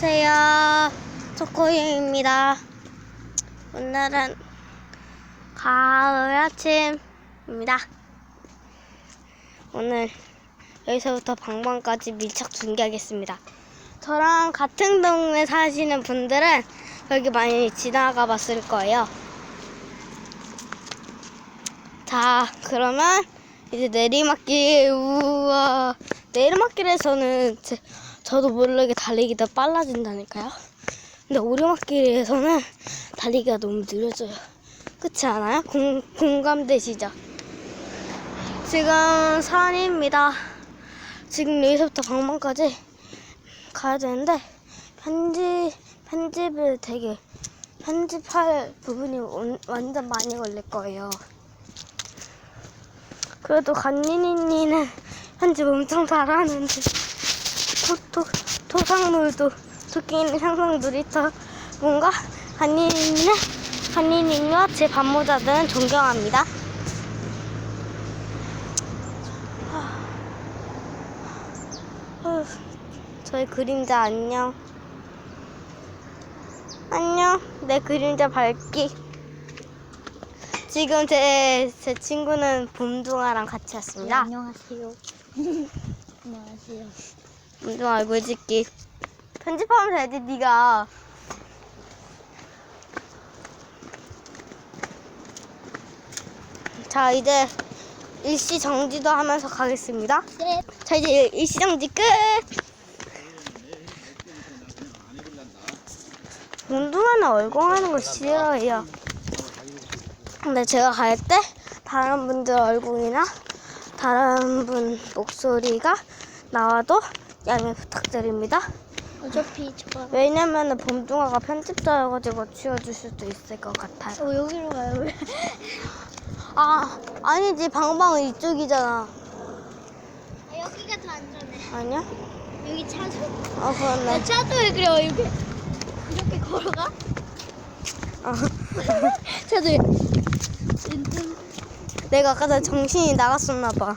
안녕하세요. 초코유입니다. 오늘은 가을 아침입니다. 오늘 여기서부터 방방까지 밀착 중계하겠습니다. 저랑 같은 동네 사시는 분들은 여기 많이 지나가 봤을 거예요. 자, 그러면 이제 내리막길, 우와. 내리막길에서는 제, 저도 모르게 달리기가 빨라진다니까요. 근데 오르막길에서는 달리기가 너무 느려져요. 그렇지 않아요? 공, 공감되시죠? 지금 산입니다. 지금 여기서부터 방방까지 가야 되는데 편집 편집을 되게 편집할 부분이 온- 완전 많이 걸릴 거예요. 그래도 간니니니는 편집 엄청 잘하는데 토, 토, 토상놀도 토끼는 상상 놀이터 뭔가 간니니는 간니니와 제 반모자들은 존경합니다. 하, 저의 그림자 안녕. 안녕. 내 그림자 밝기. 지금 제, 제 친구는 봄둥아랑 같이 왔습니다. 안녕하세요. 안녕하세요. 봄둥아 얼굴 찍기. 편집하면서 해야지, 네가 자, 이제 일시 정지도 하면서 가겠습니다. 네. 자, 이제 일시 정지 끝! 봄둥아는 얼공하는 걸 싫어해요. 근데 제가 갈 때 다른 분들 얼굴이나 다른 분 목소리가 나와도 양해 부탁드립니다. 어차피 저가 왜냐면은 봄둥아가 편집자여가지고 치워줄 수도 있을 것 같아요. 어, 여기로 가요. 왜? 아, 아니지. 방방은 이쪽이잖아. 여기가 더 안전해. 아니야? 여기 차도. 어, 그렇네. 차도 왜 그래? 이렇게 이렇게 걸어가? 어. 차도 왜? 내가 아까 전에 정신이 나갔었나봐.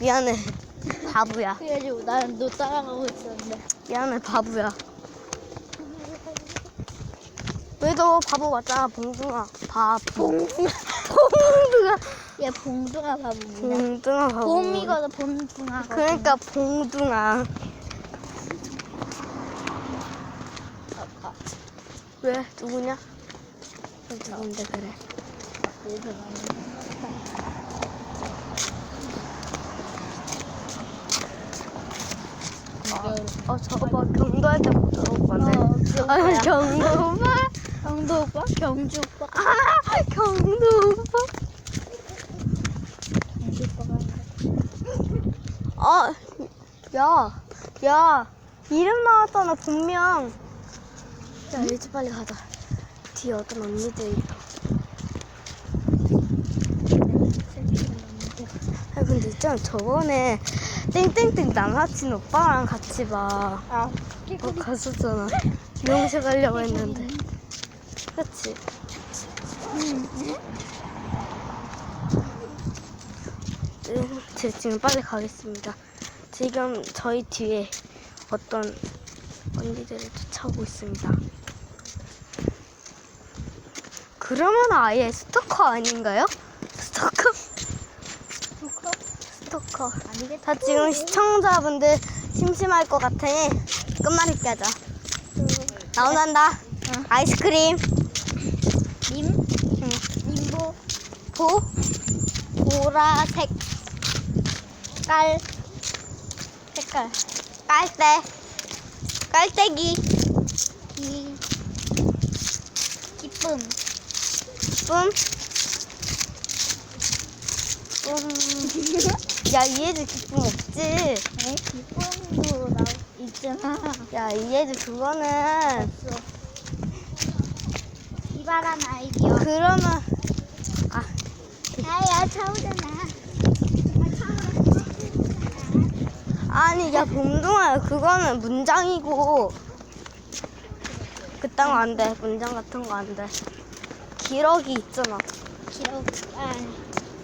미안해. 바보야. 그래가지고 나는 너 따라가고 있었는데. 미안해, 바보야. 왜너 바보 맞잖아, 봉둥아. 바보. 봉둥아. 봉둥아. 얘 봉둥아 바보구나. 봉둥아 바보. 봄이거든 봉둥아. 그러니까 봉둥아. 왜? 누구냐? 누군데 그래? 어, 저거 봐. 경도할 때 보던 오빠네. 어, 아. 경도 오빠? 경도 오빠? 경주 오빠? 아, 경도 오빠? 경주 오빠가. 아, 야, 야, 이름 나왔잖아, 분명. 야, 일찍 빨리 가자. 뒤에 어떤 언니들이 있어. 아, 근데 있잖아, 저번에 땡땡땡 남사친 오빠랑 같이 막 아, 어, 갔었잖아. 미용실 가려고 했는데. 그치? 음, 제 지금 빨리 가겠습니다. 지금 저희 뒤에 어떤 언니들을 쫓아오고 있습니다. 그러면 아예 스토커 아닌가요? 스토커? 스토커? 아니겠다. 자, 지금 시청자분들 심심할 것 같으니 끝말잇기 하자. 나온단다. 응. 아이스크림. 님? 응. 님보? 보. 보라색. 깔. 색깔. 깔때. 깔때기. 기. 기쁨. 뿜. 뿜. 야, 이 애들 기쁨 없지? 에? 기쁨도 나 있잖아. 야, 이 애들 그거는. 없어. 이바람 아이디어. 그러면. 아, 야야 차오잖아. 아니, 야, 봄동아야. 그거는 문장이고. 그딴 거 안 돼. 문장 같은 거 안 돼. 기러기 있잖아. 기러기. 아,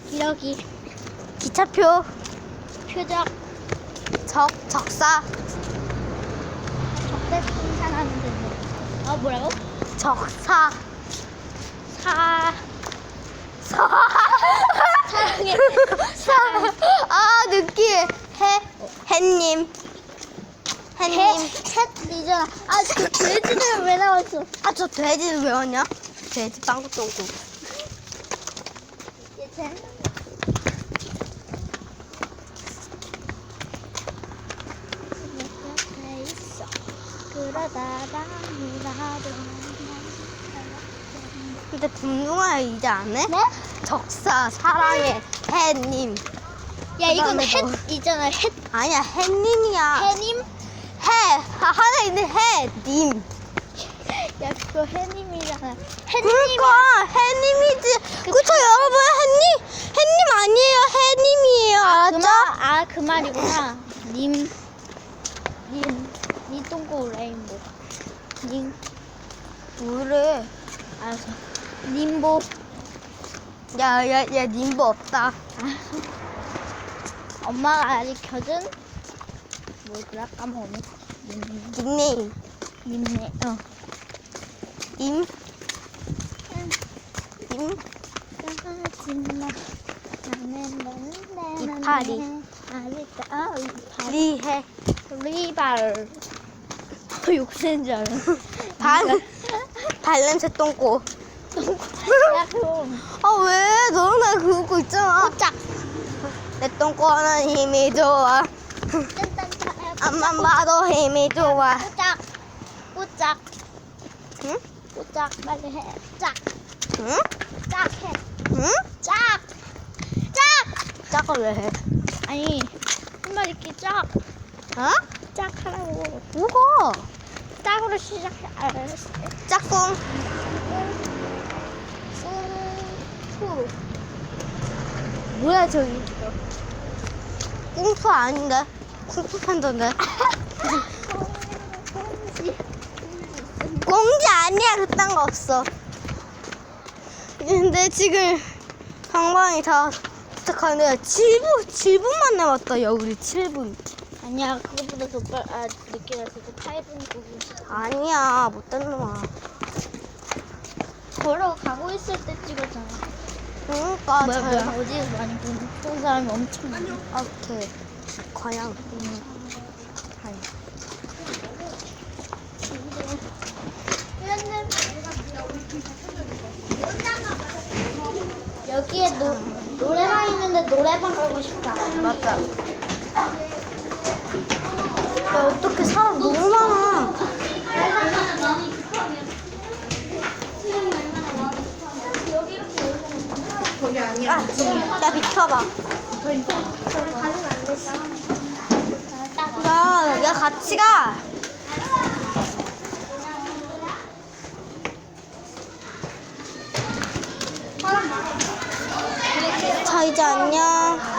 기러기. 기차표, 표적. 적, 적사. 적대 생산하는 아 뭐라고? 적사 사 사 사랑해. 사. 아 느끼해. 해 해님 해, 해님. 햇이잖아. 아, 그 돼지는 왜 나왔어? 아 저 돼지는 왜 왔냐? 돼지 빵꾸 똥꾸. 얘 쟤. 옆에 있어. 그러다가 나도 근데 분노가 이제 안 해? 네? 적사 사랑해 해님. 야, 이건 그다음에 뭐? 햇 있잖아. 햇 아니야 해님이야. 해님? 해 하- 하나 있는 해님. 야, 그거 해님이잖아. 해님. 그러니까 해님이지. 그쵸 여러분 해님 해님 아니에요 해님이에요. 아, 그 알았죠? 말, 아, 그 말이구나. 님, 님, 니 똥꼬 레인보. 님, 뭐래? 알았어. 님보. 야 야 야 님보 없다. 엄마가 알려준 뭐더라 까먹었네. 님, 닉네임 님네. 어. 임 임. 하지마. 나는 너는 이파리. 아리따. 아, 이파리. 리해 리발. 욕센 줄 알아. 발 발냄새 똥꼬. 야. 아 왜? 너랑 나 그거 있잖아. 짝. 내 똥꼬는 힘이 좋아. 앞만 봐도 힘이 좋아. 꼬짝. 꼬짝. 응? 꼬짝. 빨리 해. 짝. 응? 짝 해. 응? 짝. 짝. 짝을 왜 해? 아니, 한마디 이렇게 짝. 어? 짝 하라고. 뭐가? 짝으로 시작해. 알았어. 짝꿍. 후. 뭐야 저기? 꿍푸 아닌데? 쿵푸 팬더인데? 공지 아니야 그딴 거 없어. 근데 지금 방방이 다 도착하는데 7분 7분만 남았다 야 우리 7분. 아니야, 그거보다 더 빨, 아, 늦게 때 8분 9분. 아니야 못된 놈아. 걸어가고 있을 때 찍었잖아. 그러니까 뭐야, 잘. 뭐야, 어디에서 많이 본, 본 사람이 엄청 많아. 아, 오케이. 과양. 여기에 노, 노래방 있는데 노래방 가고 싶다. 맞다. 야, 어떻게 사람 너무 많아. 아, 나 비켜봐. 야, 야, 같이 가. 자, 이제 안녕.